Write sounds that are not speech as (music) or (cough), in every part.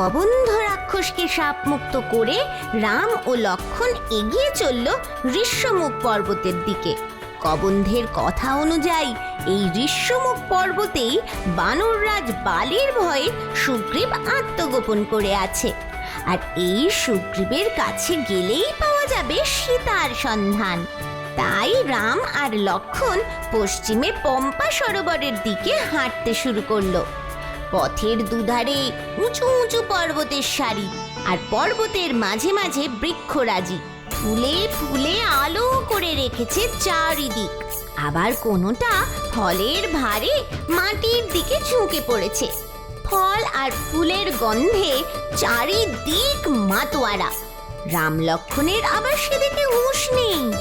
কবন্ধ রাক্ষসকে সাপ মুক্ত করে রাম ও লক্ষণ এগিয়ে চলল ঋষ্যমুখ পর্বতের দিকে। কবন্ধের কথা অনুযায়ী এই ঋষ্যমুখ পর্বতেই বানররাজ বালির ভয়ে সুগ্রীব আত্মগোপন করে আছে। আর এই সুগ্রীবের কাছে গেলেই পাওয়া যাবে সীতার সন্ধান। তাই রাম আর লক্ষণ পশ্চিমে পম্পা সরোবরের দিকে হাঁটতে শুরু করল। পথের দুধারে উঁচু উঁচু পর্বতের সারি আর পর্বতের মাঝে মাঝে বৃক্ষরাজি। ফুলে ফুলে আলো করে রেখেছে চারিদিক। আবার কোনোটা ফলের ভারে মাটির দিকে ঝুঁকে পড়েছে। ফল আর ফুলের গন্ধে চারিদিক মাতোয়ারা। রাম লক্ষণের আবার সেদিকে হুঁশ নেই।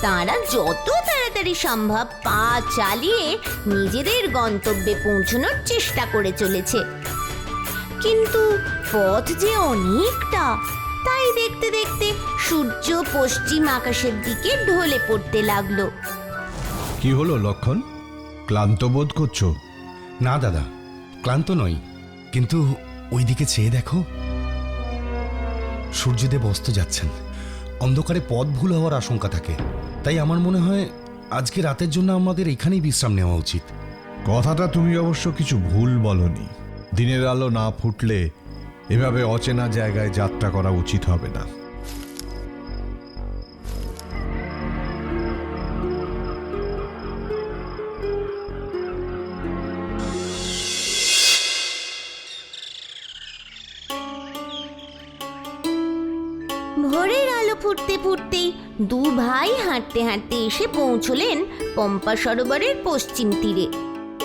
তারা যত তাড়াতাড়ি সম্ভব পা চালিয়ে নিজেদের গন্তব্যে পৌঁছানোর চেষ্টা করে চলেছে। কিন্তু পথ যে অনেকটা, তাই দেখতে দেখতে সূর্য পশ্চিম আকাশের দিকে ঢলে পড়তে লাগল। কি হলো লক্ষণ? ক্লান্ত বোধ করছ? না দাদা, ক্লান্ত নই, কিন্তু ওইদিকে চেয়ে দেখো। সূর্যদেব অস্ত যাচ্ছেন। অন্ধকারে পথ ভুল হওয়ার আশঙ্কা থাকে। তাই আমার মনে হয় আজকে রাতের জন্য আমাদের এখানেই বিশ্রাম নেওয়া উচিত। কথাটা তুমি অবশ্য কিছু ভুল বলনি। দিনের আলো না ফুটলে এভাবে অচেনা জায়গায় যাত্রা করা উচিত হবে না। ভোরের আলো ফুটতে ফুটতেই দু ভাই হাঁটতে হাঁটতে এসে পৌঁছলেন পম্পা সরোবরের পশ্চিম তীরে।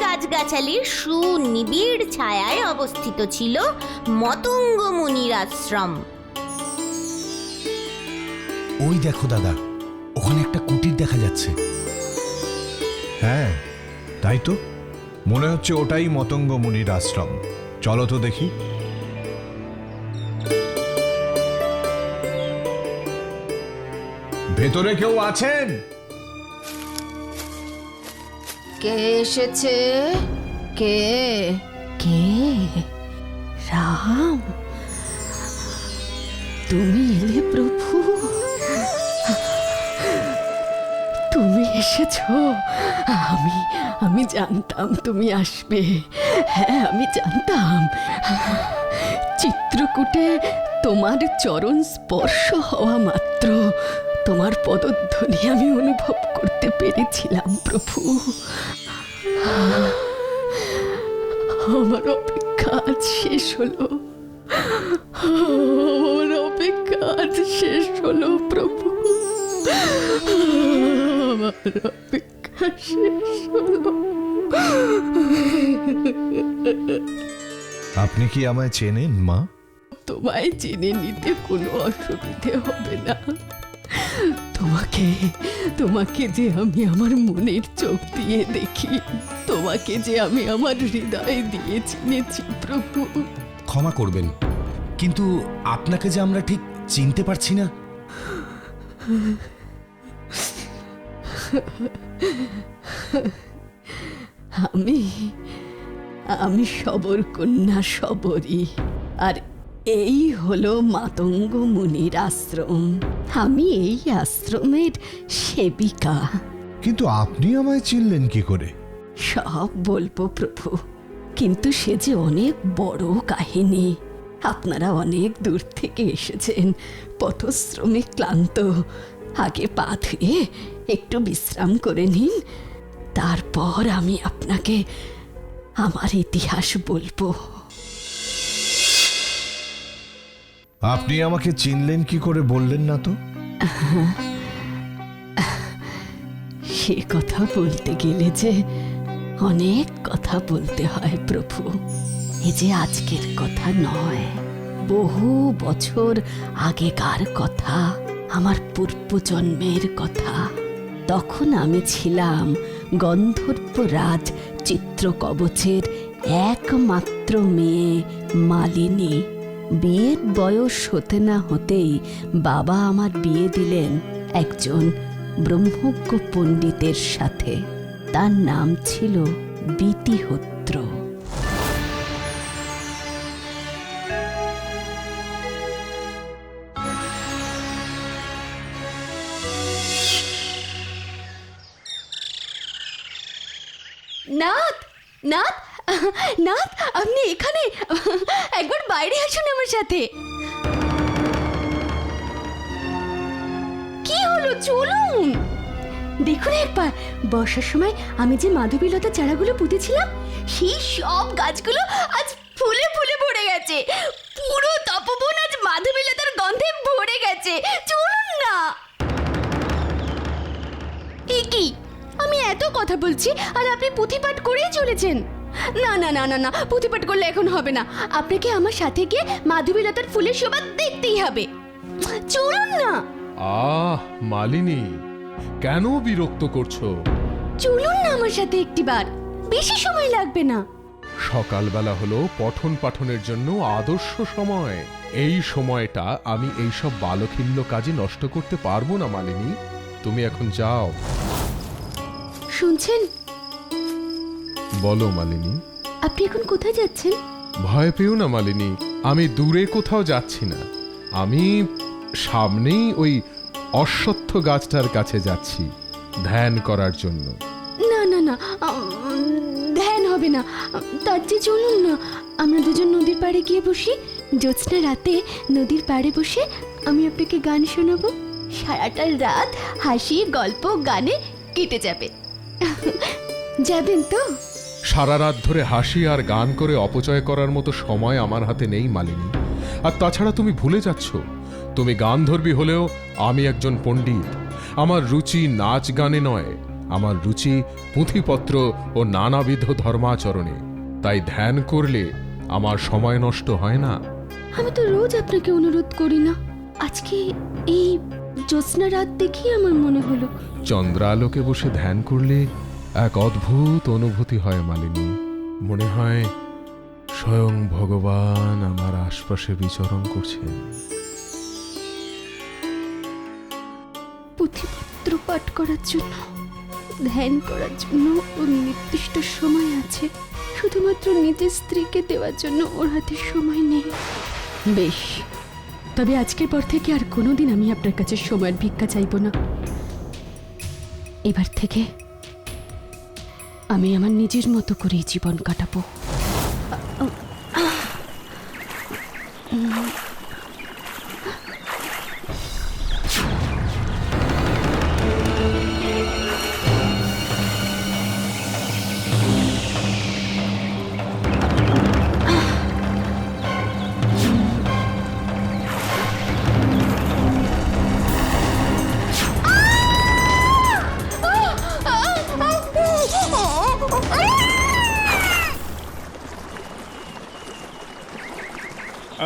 গাছগাছালির সুনিবিড় ছায়ায় অবস্থিত ছিল মতঙ্গ মুনির আশ্রম। ওই দেখো দাদা, ওখানে একটা কুটির দেখা যাচ্ছে। হ্যাঁ তাই তো? মনে হচ্ছে ওটাই মতঙ্গ মুনির আশ্রম। চলো তো দেখি। ভেতরে কেউ আছেন? কে এসেছে? কে? কে? রাম? তুমি এলে প্রভু। তুমি এসেছ। আমি আমি জানতাম তুমি আসবে। হ্যাঁ আমি জানতাম। চিত্রকূটে তোমার চরণ স্পর্শ হওয়া মাত্র। তোমার পদধ্বনি আমি অনুভব করতে পেরেছিলাম প্রভু। আমার অপেক্ষা আজ শেষ হলো। আমার অপেক্ষা আজ শেষ হলো প্রভু। আমার অপেক্ষা শেষ হলো। আপনি কি আমায় চেনেন মা? তোমায় জেনে নিতে কোনো অসুবিধে হবে না। তোমাকে তোমাকে যে আমি আমার মনের চোখ দিয়ে দেখি তোমাকে যে আমি আমার হৃদয় দিয়ে চিনেছি প্রভু। ক্ষমা করবেন কিন্তু আপনাকে যে আমরা ঠিক চিনতে পারছি না? আমি আমি সবর কন্যা সবরী আর এই হলো মাতঙ্গ মুনির আশ্রম। আমি এই আশ্রমের সেবিকা। কিন্তু আপনি আমায় চিনলেন কি করে? সব বলব প্রভু কিন্তু সে যে অনেক বড় কাহিনী। আপনারা অনেক দূর থেকে এসেছেন পথশ্রমে ক্লান্ত। আগে পা ধুয়ে একটু বিশ্রাম করে নিন তারপর আমি আপনাকে আমার ইতিহাস বলব। আপনি আমাকে চিনলেন কি করে বললেন না তো? (laughs) সে কথা বলতে গেলে যে অনেক কথা বলতে হয় প্রভু। এ যে আজকের কথা নয়, বহু বছর আগেকার কথা, আমার পূর্বজন্মের কথা। তখন আমি ছিলাম গন্ধর্ব রাজ চিত্রকবচের একমাত্র মেয়ে মালিনী। বিয়ের বয়স হতে না হতেই বাবা আমার বিয়ে দিলেন একজন ব্রহ্মজ্ঞ পণ্ডিতের সাথে। তার নাম ছিল বিতিহোত্র। নাথ নাথ নাথ আপনি এখানে? একবার বাইরে আসুন আমার সাথে। কি হলো চলুন? দেখুন একবার, বর্ষার সময় আমি যে মাধবী মাধবীলতা চারাগুলো পুঁতেছিলাম, সেই সব গাছগুলো আজ ফুলে ফুলে ভরে গেছে। পুরো তপবন আজ মাধবীলতার গন্ধে ভরে গেছে। চলুন না। কি? আমি এত কথা বলছি, আর আপনি পুঁথিপাঠ করেই চলেছেন। না না না না না পুঁথিপাঠ করলে এখন হবে না। আপনাকে আমার সাথে গিয়ে মাধবীলতার ফুলের শোভা দেখতেই হবে। চলুন না। আহ মালিনী কেন বিরক্ত করছ? চলুন না আমার সাথে একটিবার বেশি সময় লাগবে না। সকালবেলা হলো পঠন পাঠনের জন্য আদর্শ সময়। এই সময়টা আমি এইসব বালখিল্য কাজে নষ্ট করতে পারব না মালিনী। তুমি এখন যাও। শুনছেন? বলো মালিনী। আপনি এখন কোথায় যাচ্ছেন? ভয় পেও না মালিনী। আমি দূরে কোথাও যাচ্ছি না। আমি সামনেই ওই অশ্বত্থ গাছটার কাছে যাচ্ছি ধ্যান করার জন্য। না না না ধ্যান হবে না। তার চেয়ে চলুন না। আমরা দুজন নদীর পাড়ে গিয়ে বসি। জ্যোৎস্না রাতে নদীর পাড়ে বসে আমি আপনাকে গান শোনাবো। সারাটা রাত হাসি গল্প গানে কেটে যাবে। যাবেন তো? সারা রাত ধরে হাসি আর গান করে অপচয় করার মতো সময় আমার হাতে নেই মালিনী। আর তাছাড়া তুমি ভুলে যাচ্ছ। তুমি গানধর্বী হলেও আমি একজন পণ্ডিত। আমার রুচি নাচ গানে নয়। আমার রুচি পুঁথিপত্র ও নানাবিধ ধর্মাচরণে। তাই ধ্যান করলে আমার সময় নষ্ট হয় না। আমি তো রোজ আপনাকে অনুরোধ করি না। আজকে এই জ্যোৎস্না রাত দেখি আমার মনে হলো। চন্দ্রালোকে বসে ধ্যান করলে এক অদ্ভুত অনুভূতি হয় মালিনী। মনে হয় স্বয়ং ভগবান আমার আশপাশে বিচরণ করছেন। পুঁথিপত্র পাঠ করার জন্য ধ্যান করার জন্য ওর নির্দিষ্ট সময় আছে। শুধুমাত্র নিজের স্ত্রীকে দেওয়ার জন্য ওর হাতে সময় নেই। বেশ। তবে আজকের পর থেকে আর কোনোদিন আমি আপনার কাছে সময়ের ভিক্ষা চাইব না। এবার থেকে আমি আমার নিজের মতো করে জীবন কাটাবো।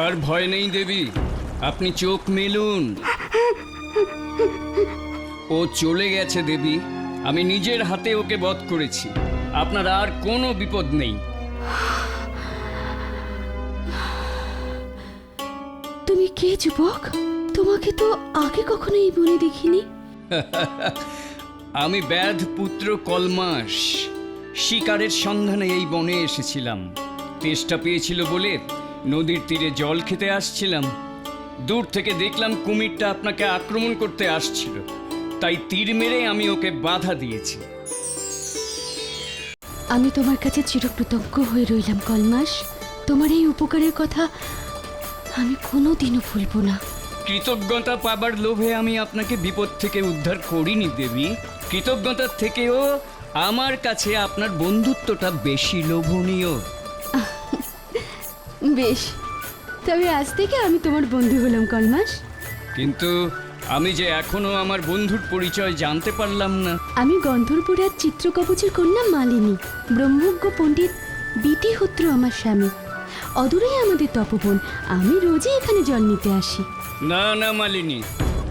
আর ভয় নেই দেবী আপনি চোখ মেলুন। ও চলে গেছে দেবী আমি নিজের হাতে ওকে বধ করেছি আপনার আর কোনো বিপদ নেই। তুমি কে যুবক? তোমাকে তো আগে কখনো এই বনে দেখিনি। আমি ব্যাধ পুত্র কলমাস শিকারের সন্ধানে এই বনে এসেছিলাম। তেষ্টা পেয়েছিল বলে নদীর তীরে জল খেতে আসছিলাম। দূর থেকে দেখলাম কুমিরটা আপনাকে আক্রমণ করতে আসছিল। তাই তীর মেরে আমি ওকে বাধা দিয়েছি। আমি তোমার কাছে চিরকৃতজ্ঞ হয়ে রইলাম কলমাস। তোমার এই উপকারের কথা আমি কোনোদিনও ভুলবো না। কৃতজ্ঞতা পাবার লোভে আমি আপনাকে বিপদ থেকে উদ্ধার করিনি দেবী। কৃতজ্ঞতার থেকেও আমার কাছে আপনার বন্ধুত্বটা বেশি লোভনীয়। বেশ। তবে আজ থেকে আমি তোমার বন্ধু হলাম কলমাস। কিন্তু আমি যে এখনও আমার বন্ধুর পরিচয় জানতে পারলাম না। আমি গন্ধর্বরাজ চিত্রকবচের কন্যা মালিনী ব্রহ্মজ্ঞ পণ্ডিত বিটিহোত্র আমার স্বামী। অদূরেই আমাদের তপবন আমি রোজই এখানে জল নিতে আসি। না না মালিনী।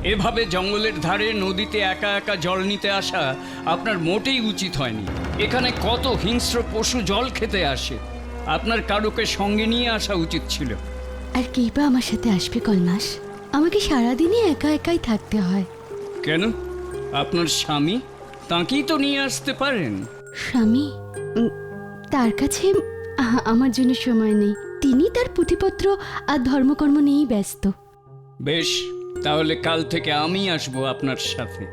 এভাবে জঙ্গলের ধারে নদীতে একা একা জল নিতে আসা আপনার মোটেই উচিত হয়নি। এখানে কত হিংস্র পশু জল খেতে আসে। আপনার কারোকে সঙ্গে নিয়ে আসা উচিত ছিল। আর কেই বা আমার সাথে আসবে কলমাস? আমাকে সারাদিনই একা একাই থাকতে হয়। কেন? আপনার স্বামী তাঁকেই তো নিয়ে আসতে পারেন। স্বামী? উম, তার কাছে আ- আমার জন্য সময় নেই। তিনি তার পুঁথিপত্র আর ধর্মকর্ম নিয়েই ব্যস্ত। বেশ তাহলে কাল থেকে আমি আসব আপনার সাথে।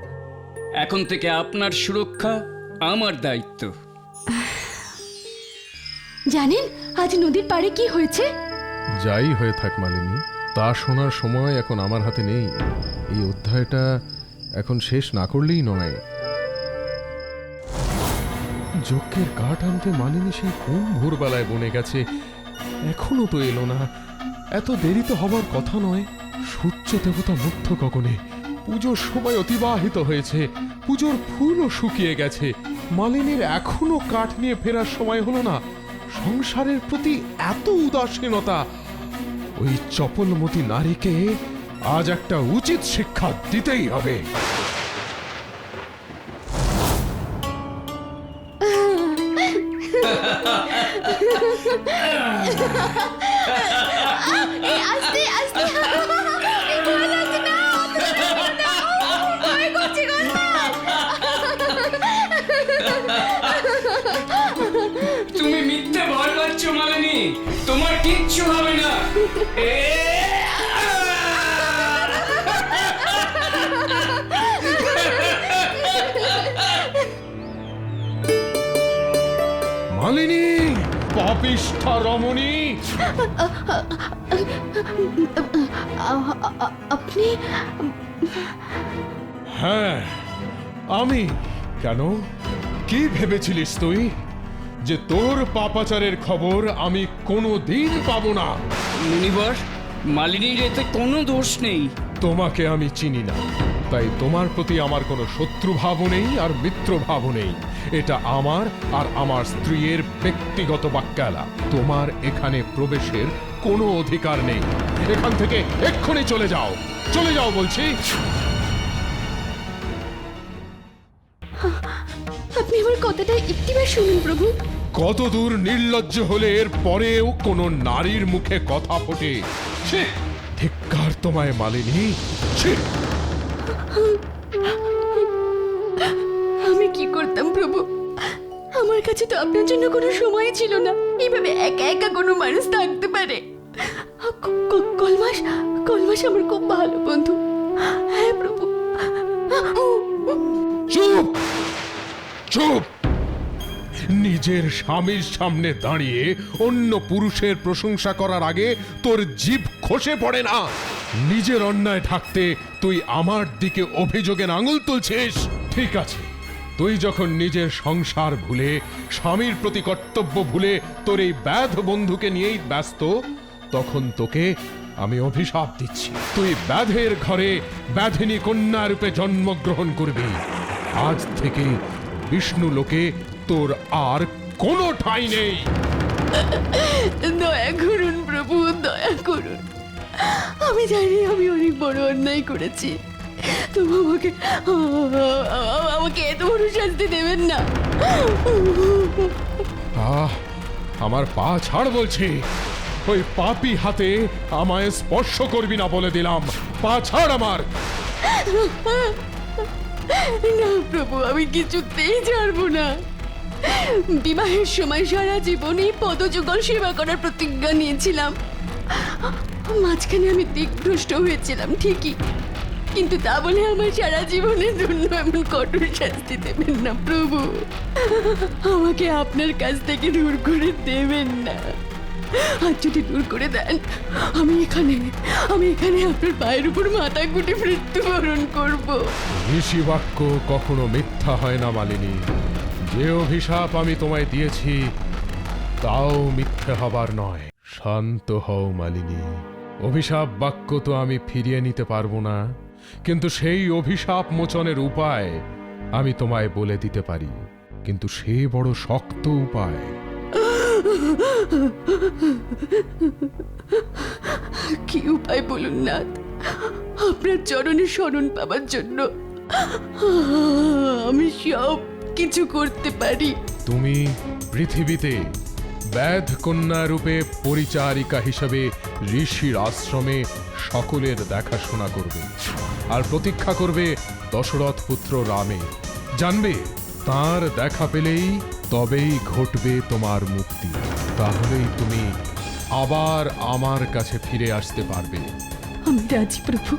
এখন থেকে আপনার সুরক্ষা আমার দায়িত্ব। জানেন, আজ নদীর পাড়ে কি হয়েছে? যাই হয়ে থাক মালিনী, তা শোনার সময় এখন আমার হাতে নেই। এই অধ্যায়টা এখন শেষ না করলেই নয়। যজ্ঞের কাঠ আনতে মালিনী সেই কোন ভোরবেলায় বনে গেছে, এখনও তো এলো না। এত দেরি তো হবার কথা নয়। সূর্য দেবতা মুগ্ধ গগনে, পুজোর সময় অতিবাহিত হয়েছে, পুজোর ফুলও শুকিয়ে গেছে। মালিনীর এখনও কাঠ নিয়ে ফেরার সময় হলো না। সংসারের প্রতি এত উদাসীনতা ওই চপলমতি নারীকে আজ একটা উচিত শিক্ষা দিতেই হবে। (laughs) তোমার কিচ্ছু হবে না। (laughs) মালিনী! পাপিষ্ঠা রমণী। আপনি? হ্যাঁ আমি। কেন? কি ভেবেছিলিস তুই? যে তোর পাপাচারের খবর আমি কোনো দিন পাবো না। মুনিবর মালিনীর এতে কোনো দোষ নেই। তোমাকে আমি চিনি না তাই তোমার প্রতি আমার কোনো শত্রু ভাবও নেই আর মিত্র ভাবও নেই। এটা আমার আর আমার স্ত্রীর ব্যক্তিগত বাক্যালা। তোমার এখানে প্রবেশের কোনো অধিকার নেই। এখান থেকে এক্ষুনি চলে যাও। চলে যাও বলছি। আপনি আমার কথাটা একটিবার শুনুন প্রভু। কত দূর নির্লজ্জ হলে এর পরেও কোনো নারীর মুখে কথা ফোটে! ধিক্কার তোমায় মালিনী ছি! আমি কি করতাম প্রভু? আমার কাছে তো আপনার জন্য কোনো সময় ছিল না। এইভাবে একা একা কোনো মানুষ থাকতে পারে। কলমাস কলমাস আমার খুব ভালো বন্ধু। হ্যাঁ প্রভু। চুপ! চুপ! নিজের স্বামীর সামনে দাঁড়িয়ে অন্য পুরুষের প্রশংসা করার আগে তোর জীব খসে পড়ে না। নিজের অন্যায় ঢাকতে তুই আমার দিকে অভিযোগের আঙুল তুলছিস। ঠিক আছে, তুই যখন নিজের সংসার ভুলে, স্বামীর প্রতি কর্তব্য ভুলে তোর এই ব্যাধ বন্ধুকে নিয়েই ব্যস্ত, তখন তোকে আমি অভিশাপ দিচ্ছি। তুই ব্যাধের ঘরে ব্যাধিনী কন্যা রূপে জন্মগ্রহণ করবি। আজ থেকে বিষ্ণু লোকে তোর আর কোনো ঠাঁই নেই। দয়া করুন প্রভু দয়া করুন। আমি জানি আমি অনেক বড় অন্যায় করেছি। তবু আমাকে আমাকে এত বড় শাস্তি দেবেন না। আহ আমার পা ছাড় বলছি। ওই পাপি হাতে আমায় স্পর্শ করবি না বলে দিলাম। পা ছাড় আমার। না প্রভু আমি কিছুতেই ছাড়বো না। বিবাহের সময় সারা জীবনই পদযুগল সেবা করার প্রতিজ্ঞা নিয়েছিলাম। মাঝখানে আমি দিকভ্রষ্ট হয়েছিলাম, ঠিকই। কিন্তু তা বলে আমার সারা জীবনের জন্য এমন কঠোর শাস্তি দেবেন না, প্রভু। আমাকে আপনার কাছ থেকে দূর করে দেবেন না। আর যদি দূর করে দেন, আমি এখানে আমি এখানে আপনার পায়ের উপর মাথা গুটে মৃত্যুবরণ করব। ঋষি বাক্য কখনো মিথ্যা হয় না, মালিনী। যে অভিশাপ আমি তোমায় দিয়েছি, তাও মিথ্যে হবার নয়। শান্ত হও, মালিনী। অভিশাপ বাক্য তো আমি ফিরিয়ে নিতে পারব না, কিন্তু সেই অভিশাপ মোচনের উপায় আমি তোমায় বলে দিতে পারি। কিন্তু সে বড় শক্ত উপায়। কি উপায় বলুন নাথ আপনার চরণে স্মরণ পাবার জন্য আমি সব কিছু করতে পারি। তুমি পৃথিবীতে ব্যাধ কন্যা রূপে পরিচারিকা হিসেবে ঋষির আশ্রমে সকলের দেখাশোনা করবে আর প্রতীক্ষা করবে দশরথ পুত্র রামে। জানবে তার দেখা পেলেই তবেই ঘটবে তোমার মুক্তি। তাহলেই তুমি আবার আমার কাছে ফিরে আসতে পারবে। আমি রাজি প্রভু।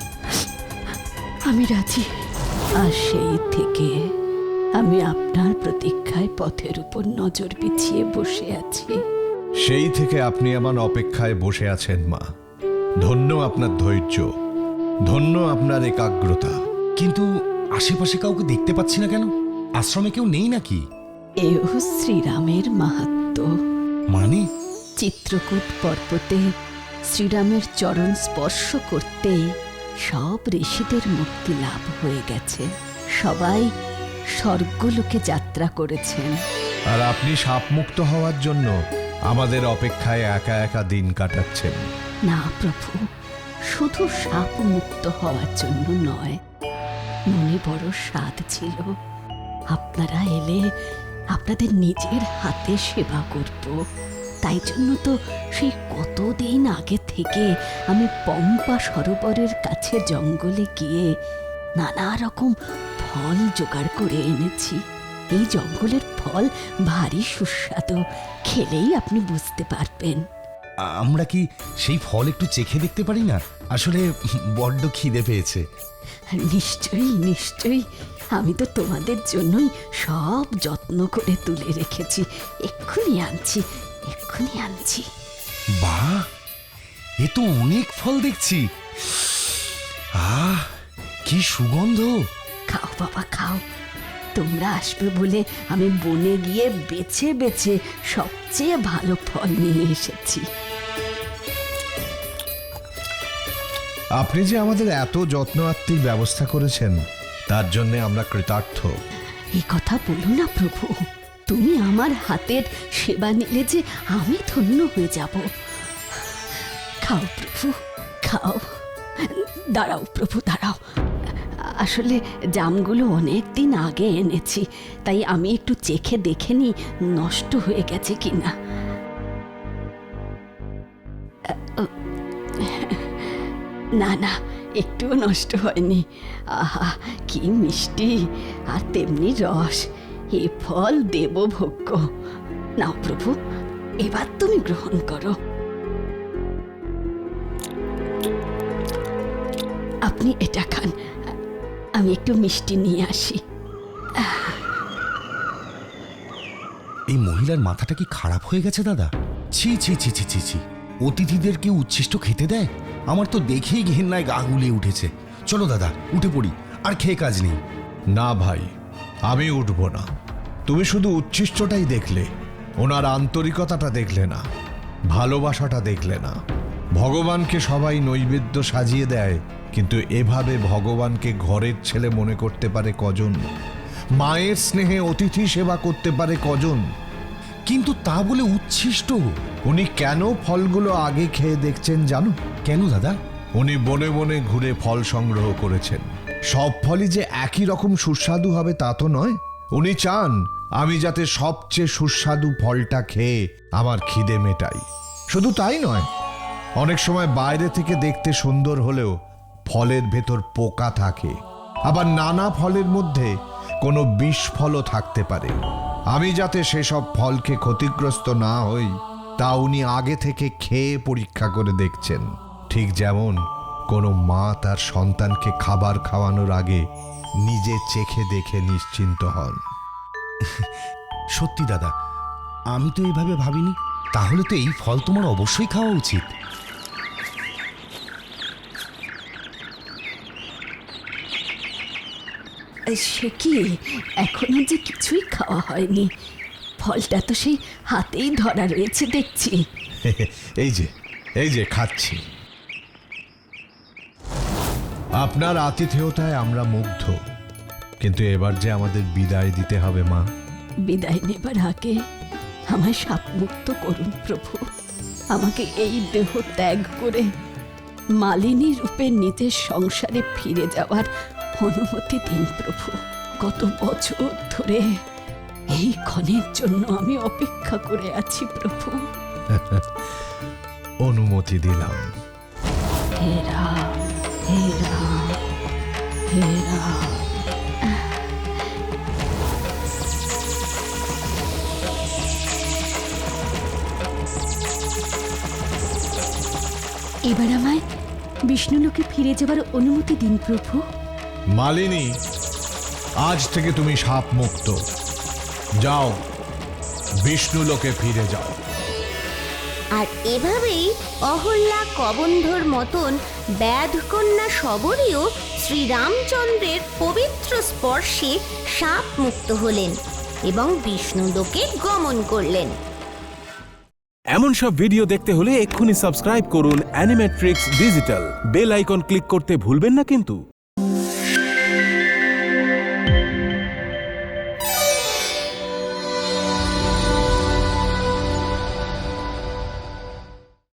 আমি রাজি। আর সেই থেকে আমি আপনার প্রতীক্ষায় পথের উপর নজর পিছিয়ে বসে আছি। সেই থেকে আপনি আমার অপেক্ষায় বসে আছেন মা। ধন্য আপনার ধৈর্য। ধন্য আপনার একাগ্রতা। কিন্তু আশেপাশে কাউকে দেখতে পাচ্ছি না কেন? আশ্রমে কেউ নেই নাকি? এও শ্রীরামের মাহাত্ম্য মানে? চিত্রকূট পর্বতে শ্রীরামের চরণ স্পর্শ করতেই সব ঋষিদের মুক্তি লাভ হয়ে গেছে। সবাই স্বর্গলোকে যাত্রা করেছেন। আর আপনি সাপমুক্ত হওয়ার জন্য আমাদের অপেক্ষায় একা একা দিন কাটাচ্ছেন। না প্রভু শুধু সাপ মুক্ত হওয়ার জন্য নয়। মনে বড় স্বাদ ছিল। আপনারা এলে আপনাদের নিজের হাতে সেবা করব। তাই জন্য তো সেই কতদিন আগে থেকে আমি পম্পা সরোবরের কাছে জঙ্গলে গিয়ে নানা রকম ফল জোগাড় করে এনেছি। এই জঙ্গলের ফল ভারী সুস্বাদু। খেলেই আপনি বুঝতে পারবেন। আমরা কি সেই ফল একটু চেখে দেখতে পারি না? আসলে বড্ড খিদে পেয়েছে। নিশ্চয়ই নিশ্চয়ই। আমি তো তোমাদের জন্যই সব যত্ন করে তুলে রেখেছি। এক্ষুনি আনছি এক্ষুনি আনছি। বাহ! এ তো অনেক ফল দেখছি। আহ কি সুগন্ধ! খাও বাবা খাও। তোমরা আসবে বলে আমি বনে গিয়ে বেছে বেছে সবচেয়ে ভালো ফল নিয়ে এসেছি। আপনি যে আমাদের এত যত্ন আত্মির ব্যবস্থা করেছেন তার জন্য আমরা কৃতার্থ। এই কথা বলো না প্রভু। তুমি আমার হাতের সেবা নিলে যে আমি ধন্য হয়ে যাব। খাও প্রভু খাও। দাঁড়াও প্রভু দাঁড়াও। আসলে জামগুলো অনেক দিন আগে এনেছি, তাই আমি একটু চেখে দেখে নি নষ্ট হয়ে গেছে কিনা। না না, একটুও নষ্ট হয়নি। আহা, কি মিষ্টি, আর তেমনি রস, এ ফল দেব ভোগ্য নাও প্রভু, এবার তুমি গ্রহণ করো। আপনি এটা খান আমি একটু মিষ্টি নিয়ে আসি। এই মহিলার মাথাটা কি খারাপ হয়ে গেছে, দাদা? ছি ছি ছি ছি ছি ছি। অতিথিদের কি উচ্ছিষ্ট খেতে দেয়? আমার তো দেখেই ঘেন্নায় গা গুলিয়ে উঠেছে। চলো, দাদা, উঠে পড়ি, আর খেয়ে কাজ নেই। না, ভাই, আমি উঠব না। তুমি শুধু উচ্ছিষ্টটাই দেখলে, ওনার আন্তরিকতাটা দেখলে না, ভালোবাসাটা দেখলে না। ভগবানকে সবাই নৈবেদ্য সাজিয়ে দেয় কিন্তু এভাবে ভগবানকে ঘরের ছেলে মনে করতে পারে কজন? মায়ের স্নেহে অতিথি সেবা করতে পারে কজন? কিন্তু তা বলে উচ্ছিষ্ট। উনি কেন ফলগুলো আগে খেয়ে দেখছেন জানো? কেন দাদা? উনি বনে বনে ঘুরে ফল সংগ্রহ করেছেন। সব ফলই যে একই রকম সুস্বাদু হবে তা তো নয়। উনি চান, আমি যাতে সবচেয়ে সুস্বাদু ফলটা খেয়ে আমার খিদে মেটাই। শুধু তাই নয়, অনেক সময় বাইরে থেকে দেখতে সুন্দর হলেও ফলের ভেতর পোকা থাকে। আবার নানা ফলের মধ্যে কোনো বিষ ফলও থাকতে পারে। আমি যাতে সেসব ফলকে ক্ষতিগ্রস্ত না হই, তা উনি আগে থেকে খেয়ে পরীক্ষা করে দেখছেন। ঠিক যেমন কোনো মা তার সন্তানকে খাবার খাওয়ানোর আগে নিজে চেখে দেখে নিশ্চিন্ত হন। সত্যি দাদা, আমি তো এইভাবে ভাবিনি। তাহলে তো এই ফল তোমার অবশ্যই খাওয়া উচিত। সে কি? এখনও যে কিছুই খাওয়া হয়নি। ফলটা তো সেই হাতেই ধরা রয়েছে দেখছি। (laughs) এই যে এই যে খাচ্ছি। আপনার আতিথেয়তায় আমরা মুগ্ধ। কিন্তু এবার যে আমাদের বিদায় দিতে হবে মা। বিদায় নেবার আগে আমায় সাপমুক্ত করুন প্রভু। আমাকে এই দেহ ত্যাগ করে মালিনী রূপে নিজের সংসারে ফিরে যাওয়ার অনুমতি দিন প্রভু। কত বছর ধরে এই ক্ষণের জন্য আমি অপেক্ষা করে আছি প্রভু। (laughs) অনুমতি দিলাম। হে রাম হে রাম হে রাম। এবার আমায় বিষ্ণুলোকে ফিরে যাবার অনুমতি দিন প্রভু। মালিনী আজ থেকে তুমি সাপ মুক্ত। যাও বিষ্ণু লোকে ফিরে যাও। আর এভাবেই অহল্যা কবন্ধর মতন ব্যাধকন্যা সবরীও শ্রীরামচন্দ্রের পবিত্র স্পর্শে সাপ মুক্ত হলেন এবং বিষ্ণুলোকে গমন করলেন। এমন সব ভিডিও দেখতে হলে এক্ষুনি সাবস্ক্রাইব করুন Animatrix digital. Bell icon click করতে ভুলবেন না কিন্তু।